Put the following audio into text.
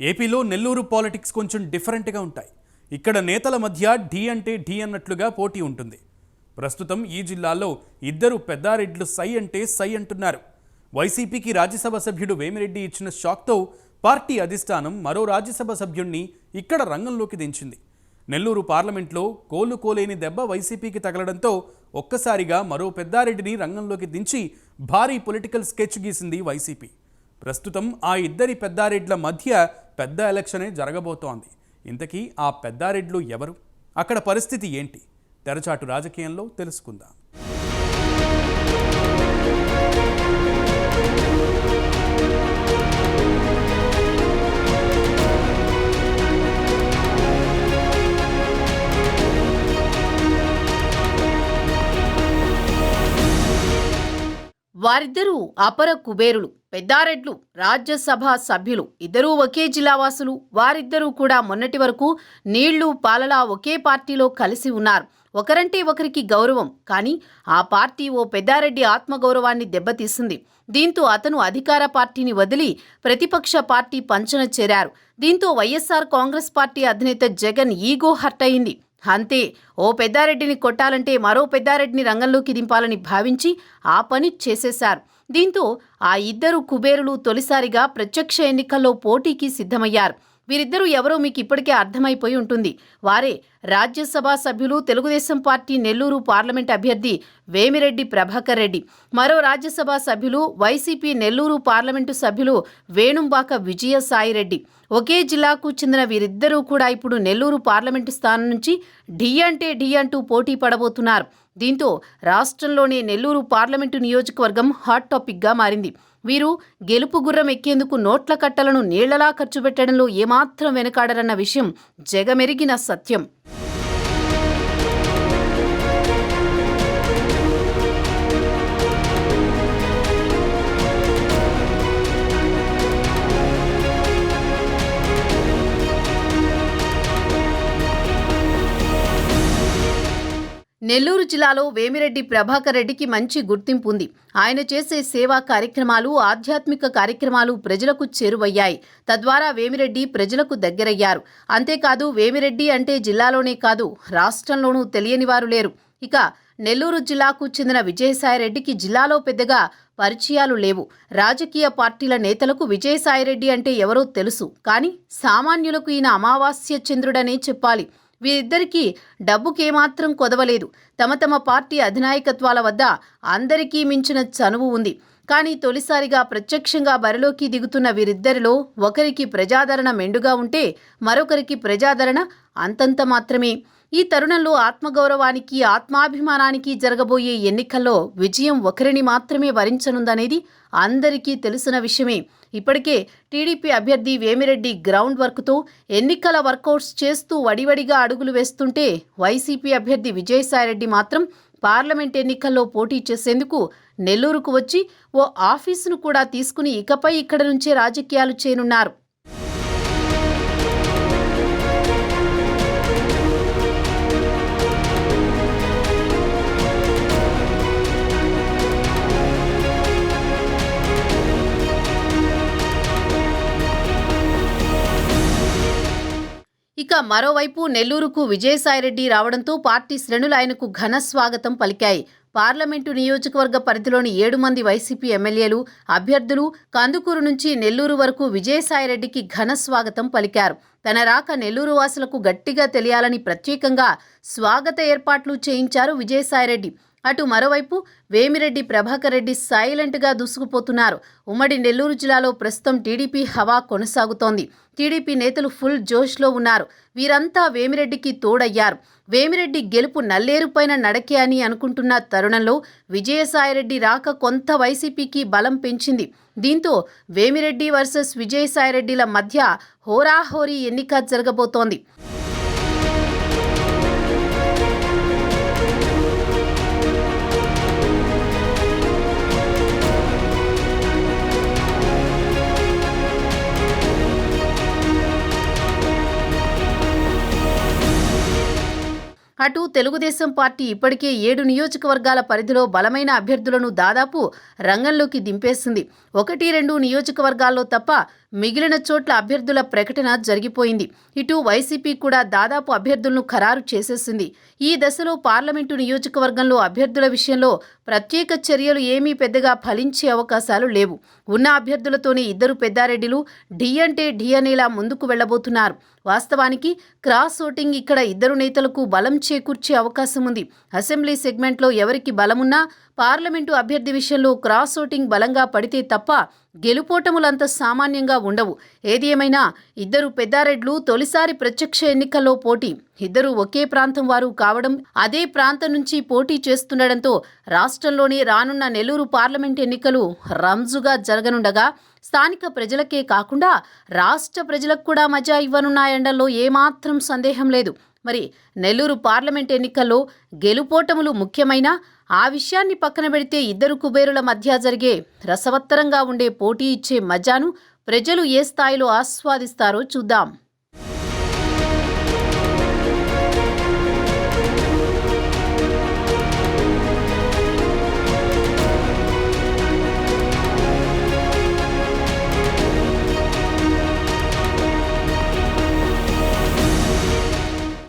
ఏపీలో నెల్లూరు పాలిటిక్స్ కొంచెం డిఫరెంట్గా ఉంటాయి. ఇక్కడ నేతల మధ్య ఢీ అంటే ఢీ అన్నట్లుగా పోటీ ఉంటుంది. ప్రస్తుతం ఈ జిల్లాలో ఇద్దరు పెద్దారెడ్లు సై అంటే సై అంటున్నారు. వైసీపీకి రాజ్యసభ సభ్యుడు వేమిరెడ్డి ఇచ్చిన షాక్తో పార్టీ అధిష్టానం మరో రాజ్యసభ సభ్యుణ్ణి ఇక్కడ రంగంలోకి దించింది. నెల్లూరు పార్లమెంట్లో కోలు కోలేని దెబ్బ వైసీపీకి తగలడంతో ఒక్కసారిగా మరో పెద్దారెడ్డిని రంగంలోకి దించి భారీ పొలిటికల్ స్కెచ్ గీసింది వైసీపీ. ప్రస్తుతం ఆ ఇద్దరి పెద్దారెడ్ల మధ్య పెద్ద ఎలక్షనే జరగబోతోంది. ఇంతకీ ఆ పెద్దారెడ్లు ఎవరు? అక్కడ పరిస్థితి ఏంటి? తెరచాటు రాజకీయంలో తెలుసుకుందాం. వారిద్దరూ అపర కుబేరులు. పెద్దారెడ్లు రాజ్యసభ సభ్యులు ఇద్దరూ ఒకే జిల్లా వాసులు వారిద్దరూ కూడా మొన్నటి వరకు నీళ్ళు పాలలా ఒకే పార్టీలో కలిసి ఉన్నారు. ఒకరంటే ఒకరికి గౌరవం కానీ ఆ పార్టీ ఓ పెద్దారెడ్డి ఆత్మగౌరవాన్ని దెబ్బతీసింది. దీంతో అతను అధికార పార్టీని వదిలి ప్రతిపక్ష పార్టీ పంచన చేరారు. దీంతో వైఎస్ఆర్ కాంగ్రెస్ పార్టీ అధినేత జగన్ ఈగో హర్ట్ అయింది. అంతే ఓ పెద్దారెడ్డిని కొట్టాలంటే మరో పెద్దారెడ్డిని రంగంలోకి దింపాలని భావించి ఆ పని చేసేశారు. దీంతో ఆ ఇద్దరు కుబేరులు తొలిసారిగా ప్రత్యక్ష ఎన్నికల్లో పోటీకి సిద్ధమయ్యారు. వీరిద్దరూ ఎవరో మీకు ఇప్పటికే అర్థమైపోయి ఉంటుంది. వారే రాజ్యసభ సభ్యులు తెలుగుదేశం పార్టీ నెల్లూరు పార్లమెంట్ అభ్యర్థి వేమిరెడ్డి ప్రభాకర్ రెడ్డి. మరో రాజ్యసభ సభ్యులు వైసీపీ నెల్లూరు పార్లమెంటు సభ్యులు వేణుంబాక విజయసాయిరెడ్డి ఒకే జిల్లాకు చెందిన వీరిద్దరూ కూడా ఇప్పుడు నెల్లూరు పార్లమెంటు స్థానం నుంచి ఢీ అంటే ఢీ అంటూ పోటీ పడబోతున్నారు. దీంతో రాష్ట్రంలోనే నెల్లూరు పార్లమెంటు నియోజకవర్గం హాట్ టాపిక్గా మారింది. వీరు గెలుపు గుర్రం ఎక్కేందుకు నోట్ల కట్టలను నీళ్ళలా ఖర్చు పెట్టడంలో ఏమాత్రం వెనకాడరన్న విషయం జగమెరిగిన సత్యం. నెల్లూరు జిల్లాలో వేమిరెడ్డి ప్రభాకర్ రెడ్డికి మంచి గుర్తింపు ఉంది. ఆయన చేసే సేవా కార్యక్రమాలు ఆధ్యాత్మిక కార్యక్రమాలు ప్రజలకు చేరువయ్యాయి. తద్వారా వేమిరెడ్డి ప్రజలకు దగ్గరయ్యారు. అంతేకాదు వేమిరెడ్డి అంటే జిల్లాలోనే కాదు రాష్ట్రంలోనూ తెలియని వారు లేరు. ఇక నెల్లూరు జిల్లాకు చెందిన విజయసాయిరెడ్డికి జిల్లాలో పెద్దగా పరిచయాలు లేవు. రాజకీయ పార్టీల నేతలకు విజయసాయిరెడ్డి అంటే ఎవరో తెలుసు. కానీ సామాన్యులకు ఈయన అమావాస్య చంద్రుడనే చెప్పాలి. వీరిద్దరికీ డబ్బుకేమాత్రం కొదవలేదు. తమ తమ పార్టీ అధినాయకత్వాల వద్ద అందరికీ మించిన చనువు ఉంది. కానీ తొలిసారిగా ప్రత్యక్షంగా బరిలోకి దిగుతున్న వీరిద్దరిలో ఒకరికి ప్రజాదరణ మెండుగా ఉంటే మరొకరికి ప్రజాదరణ అంతంత మాత్రమే. ఈ తరుణంలో ఆత్మగౌరవానికి ఆత్మాభిమానానికి జరగబోయే ఎన్నికల్లో విజయం ఒకరిని మాత్రమే వరించనుందనేది అందరికీ తెలిసిన విషయమే. ఇప్పటికే టీడీపీ అభ్యర్థి వేమిరెడ్డి గ్రౌండ్ వర్క్తో ఎన్నికల వర్కౌట్స్ చేస్తూ వడివడిగా అడుగులు వేస్తుంటే వైసీపీ అభ్యర్థి విజయసాయిరెడ్డి మాత్రం పార్లమెంట్ ఎన్నికల్లో పోటీ చేసేందుకు నెల్లూరుకు వచ్చి ఓ ఆఫీసును కూడా తీసుకుని ఇకపై ఇక్కడ నుంచే రాజకీయాలు చేయనున్నారు. ఇక మరోవైపు నెల్లూరుకు విజయసాయిరెడ్డి రావడంతో పార్టీ శ్రేణులు ఆయనకు ఘన స్వాగతం పలికాయి. పార్లమెంటు నియోజకవర్గ పరిధిలోని ఏడు మంది వైసీపీ ఎమ్మెల్యేలు అభ్యర్థులు కందుకూరు నుంచి నెల్లూరు వరకు విజయసాయిరెడ్డికి ఘన స్వాగతం పలికారు. తన రాక నెల్లూరు వాసులకు గట్టిగా తెలియాలని ప్రత్యేకంగా స్వాగత ఏర్పాట్లు చేయించారు విజయసాయిరెడ్డి. అటు మరోవైపు వేమిరెడ్డి ప్రభాకర్ రెడ్డి సైలెంట్గా దూసుకుపోతున్నారు. ఉమ్మడి నెల్లూరు జిల్లాలో ప్రస్తుతం టీడీపీ హవా కొనసాగుతోంది. టీడీపీ నేతలు ఫుల్ జోష్లో ఉన్నారు. వీరంతా వేమిరెడ్డికి తోడయ్యారు. వేమిరెడ్డి గెలుపు నల్లేరుపైన నడకే అని అనుకుంటున్న తరుణంలో విజయసాయిరెడ్డి రాక కొంత వైసీపీకి బలం పెంచింది. దీంతో వేమిరెడ్డి వర్సెస్ విజయసాయిరెడ్డిల మధ్య హోరాహోరీ ఎన్నిక జరగబోతోంది. అటు తెలుగుదేశం పార్టీ ఇప్పటికే ఏడు నియోజకవర్గాల పరిధిలో బలమైన అభ్యర్థులను దాదాపు రంగంలోకి దింపేసింది. ఒకటి రెండు నియోజకవర్గాల్లో తప్ప మిగిలిన చోట్ల అభ్యర్థుల ప్రకటన జరిగిపోయింది. ఇటు వైసీపీ కూడా దాదాపు అభ్యర్థులను ఖరారు చేసేసింది. ఈ దశలో పార్లమెంటు నియోజకవర్గంలో అభ్యర్థుల విషయంలో ప్రత్యేక చర్యలు ఏమీ పెద్దగా ఫలించే అవకాశాలు లేవు. ఉన్న అభ్యర్థులతోనే ఇద్దరు పెద్దారెడ్డిలు ఢీ అంటే ఢీ అనేలా ముందుకు వెళ్ళబోతున్నారు వాస్తవానికి క్రాస్ ఓటింగ్ ఇక్కడ ఇద్దరు నేతలకు బలం చేకూర్చే అవకాశం ఉంది. అసెంబ్లీ సెగ్మెంట్లో ఎవరికి బలమున్నా పార్లమెంటు అభ్యర్థి విషయంలో క్రాస్ ఓటింగ్ బలంగా పడితే తప్ప గెలుపోటములంత సామాన్యంగా ఉండవు. ఏది ఏమైనా ఇద్దరు పెద్దారెడ్లు తొలిసారి ప్రత్యక్ష ఎన్నికల్లో పోటీ. ఇద్దరు ఒకే ప్రాంతం వారు కావడం అదే ప్రాంతం నుంచి పోటీ చేస్తుండటంతో రాష్ట్రంలోని రానున్న నెల్లూరు పార్లమెంట్ ఎన్నికలు రంజుగా జరగనుండగా స్థానిక ప్రజలకే కాకుండా రాష్ట్ర ప్రజలకు కూడా మజా ఇవ్వనున్నాయండల్లో ఏమాత్రం సందేహం లేదు. మరి నెల్లూరు పార్లమెంట్ ఎన్నికల్లో గెలుపోటములు ముఖ్యమైన ఆ విషయాన్ని పక్కన పెడితే ఇద్దరు కుబేరుల మధ్య జరిగే రసవత్తరంగా ఉండే పోటీ ఇచ్చే మజాను ప్రజలు ఏ స్థాయిలో ఆస్వాదిస్తారో చూద్దాం.